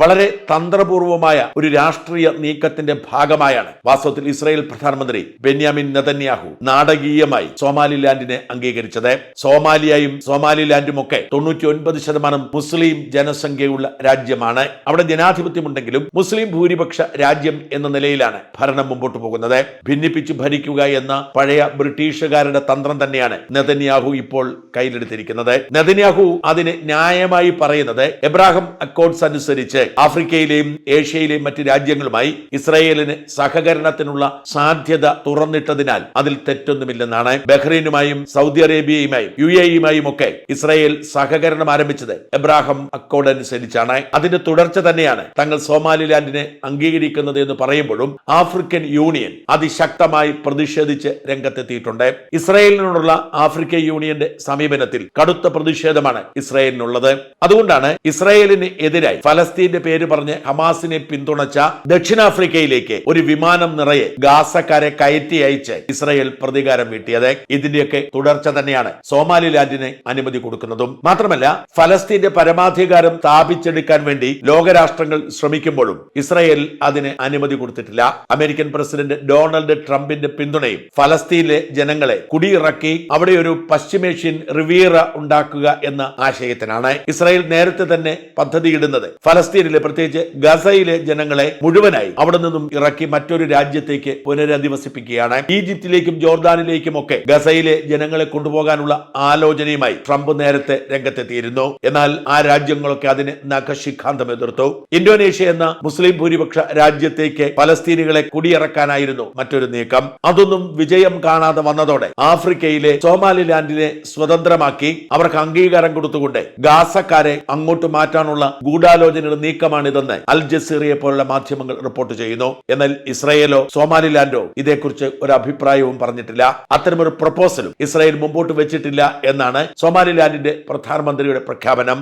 വളരെ തന്ത്രപൂർവമായ ഒരു രാഷ്ട്രീയ നീക്കത്തിന്റെ ഭാഗമായാണ്. വാസ്തവത്തിൽ ഇസ്രായേൽ പ്രധാനമന്ത്രി ബെന്യാമിൻ നെതന്യാഹു നാടകീയമായി സോമാലിലാൻഡിനെ അംഗീകരിച്ചത്. സോമാലിയയും സോമാലിലാൻഡും ഒക്കെ തൊണ്ണൂറ്റി ഒൻപത് ശതമാനം മുസ്ലിം ജനസംഖ്യയുള്ള രാജ്യമാണ്. അവിടെ ജനാധിപത്യമുണ്ടെങ്കിലും മുസ്ലിം ഭൂരിപക്ഷ രാജ്യം എന്ന നിലയിലാണ് ഭരണം മുമ്പോട്ട് പോകുന്നത്. ഭിന്നിപ്പിച്ചു ഭരിക്കുക എന്ന പഴയ ബ്രിട്ടീഷുകാരുടെ തന്ത്രം തന്നെയാണ് നെതന്യാഹു ഇപ്പോൾ കയ്യിലെടുത്തിരിക്കുന്നത്. നെതന്യാഹു അതിന് ന്യായമായി പറയുന്നത് എബ്രാഹിം അക്കോഡ്സ് അനുസരിച്ച് ആഫ്രിക്കയിലെയും ഏഷ്യയിലെയും മറ്റ് രാജ്യങ്ങളുമായി ഇസ്രായേലിന് സഹകരണത്തിനുള്ള സാധ്യത തുറന്നിട്ടതിനാൽ അതിൽ തെറ്റൊന്നുമില്ലെന്നാണ് ബഹ്റൈനുമായും സൗദി അറേബ്യയുമായും യു എയുമായും ഒക്കെ ഇസ്രായേൽ സഹകരണം ആരംഭിച്ചത്. എബ്രാഹം അക്കോഡ് അനുസരിച്ചാണ്. അതിന്റെ തുടർച്ച തന്നെയാണ് തങ്ങൾ സോമാലിലാൻഡിനെ അംഗീകരിക്കുന്നത് എന്ന് പറയുമ്പോഴും ആഫ്രിക്കൻ യൂണിയൻ അതിശക്തമായി പ്രതിഷേധിച്ച് രംഗത്തെത്തിയിട്ടുണ്ട്. ഇസ്രായേലിനോടുള്ള ആഫ്രിക്കൻ യൂണിയന്റെ സമീപനത്തിൽ കടുത്ത പ്രതിഷേധമാണ് ഇസ്രായേലിനുള്ളത്. അതുകൊണ്ടാണ് ഇസ്രായേലിന് എതിരായി ഫലസ്തീന്റെ പേര് പറഞ്ഞ് ഹമാസിനെ പിന്തുണച്ച ദക്ഷിണാഫ്രിക്കയിലേക്ക് ഒരു വിമാനം നിറയെ ഗാസക്കാരെ കയറ്റി അയച്ച് ഇസ്രായേൽ പ്രതികാരം വീട്ടിയത്. ഇതിന്റെയൊക്കെ തുടർച്ച തന്നെയാണ് സോമാലിലാൻഡിന് അനുമതി കൊടുക്കുന്നതും. മാത്രമല്ല ഫലസ്തീന്റെ പരമാധികാരം സ്ഥാപിച്ചെടുക്കാൻ വേണ്ടി ലോകരാഷ്ട്രങ്ങൾ ശ്രമിക്കുമ്പോഴും ഇസ്രായേൽ അതിന് അനുമതി കൊടുത്തിട്ടില്ല. അമേരിക്കൻ പ്രസിഡന്റ് ഡൊണാൾഡ് ട്രംപിന്റെ പിന്തുണയും ഫലസ്തീനിലെ ജനങ്ങളെ കുടിയിറക്കി അവിടെ ഒരു പശ്ചിമേഷ്യൻ റിവിയറ ഉണ്ടാക്കുക എന്ന ആശയത്തിനാണ് ഇസ്രായേൽ നേരത്തെ തന്നെ പദ്ധതിയിടുന്നത്. ഫലസ്തീനിലെ പ്രത്യേകിച്ച് ഗസയിലെ ജനങ്ങളെ മുഴുവനായി അവിടെ നിന്നും ഇറക്കി മറ്റൊരു രാജ്യത്തേക്ക് പുനരധിവസിപ്പിക്കുകയാണ്. ഈജിപ്തിലേക്കും ജോർദാനിലേക്കും ഒക്കെ ഗസയിലെ ജനങ്ങളെ കൊണ്ടുപോകാനുള്ള ആലോചനയുമായി ട്രംപ് നേരത്തെ രംഗത്തെത്തിയിരുന്നു. എന്നാൽ ആ രാജ്യങ്ങളൊക്കെ അതിന് നഖശിഖാന്തം എതിർത്തു. ഇന്തോനേഷ്യ എന്ന മുസ്ലിം ഭൂരിപക്ഷ രാജ്യത്തേക്ക് പലസ്തീനികളെ കുടിയിറക്കാനായിരുന്നു മറ്റൊരു നീക്കം. അതൊന്നും വിജയം കാണാതെ വന്നതോടെ ആഫ്രിക്കയിലെ സോമാലിലാൻഡിനെ സ്വതന്ത്രമാക്കി അവർക്ക് അംഗീകാരം കൊടുത്തുകൊണ്ട് ഗാസക്കാരെ അങ്ങോട്ട് മാറ്റാനുള്ള ഗൂഢാലോചനയുടെ നീക്കമാണിതെന്ന് അൽ ജസീറിയെ പോലുള്ള മാധ്യമങ്ങൾ റിപ്പോർട്ട് ചെയ്യുന്നു. എന്നാൽ ഇസ്രയേലോ സോമാലിലാൻഡോ ഇതേക്കുറിച്ച് ഒരു അഭിപ്രായവും പറഞ്ഞിട്ടില്ല. അത്തരമൊരു പ്രപ്പോസലും ഇസ്രായേൽ മുമ്പോട്ട് വെച്ചിട്ടില്ല എന്നാണ് സോമാലിലാൻഡിന്റെ പ്രധാനമന്ത്രിയുടെ പ്രഖ്യാപനം.